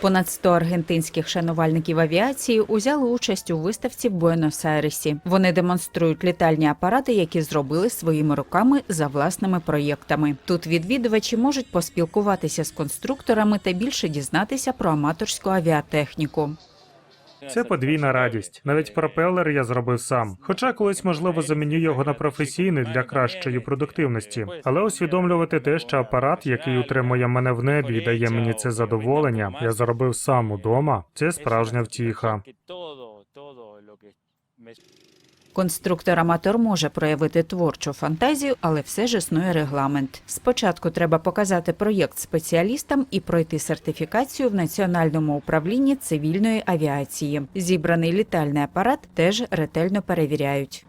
Понад 100 аргентинських шанувальників авіації узяли участь у виставці в Буенос-Айресі. Вони демонструють літальні апарати, які зробили своїми руками за власними проєктами. Тут відвідувачі можуть поспілкуватися з конструкторами та більше дізнатися про аматорську авіатехніку. Це подвійна радість. Навіть пропелер я зробив сам. Хоча колись можливо заміню його на професійний для кращої продуктивності. Але усвідомлювати те, що апарат, який утримує мене в небі дає мені це задоволення, я зробив сам удома. Це справжня втіха. Конструктор-аматор може проявити творчу фантазію, але все ж існує регламент. Спочатку треба показати проєкт спеціалістам і пройти сертифікацію в Національному управлінні цивільної авіації. Зібраний літальний апарат теж ретельно перевіряють.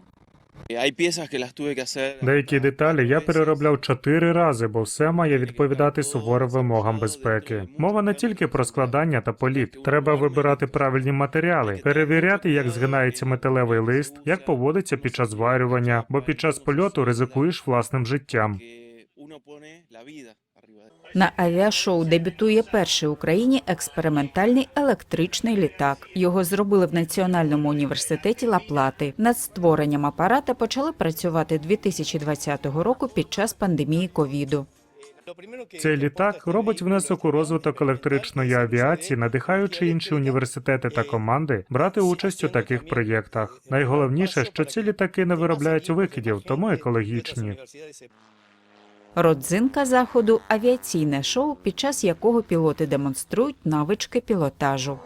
Деякі деталі я переробляв чотири рази, бо все має відповідати суворим вимогам безпеки. Мова не тільки про складання та політ. Треба вибирати правильні матеріали, перевіряти, як згинається металевий лист, як поводиться під час зварювання, бо під час польоту ризикуєш власним життям. Que uno pone la vida arriba На авіашоу дебютує перший в Україні експериментальний електричний літак. Його зробили в Національному університеті Ла-Плати. Над створенням апарата почали працювати 2020 року під час пандемії ковіду. Цей літак робить внесок у розвиток електричної авіації, надихаючи інші університети та команди брати участь у таких проєктах. Найголовніше, що ці літаки не виробляють викидів, тому екологічні. Родзинка заходу авіаційне шоу, під час якого пілоти демонструють навички пілотажу.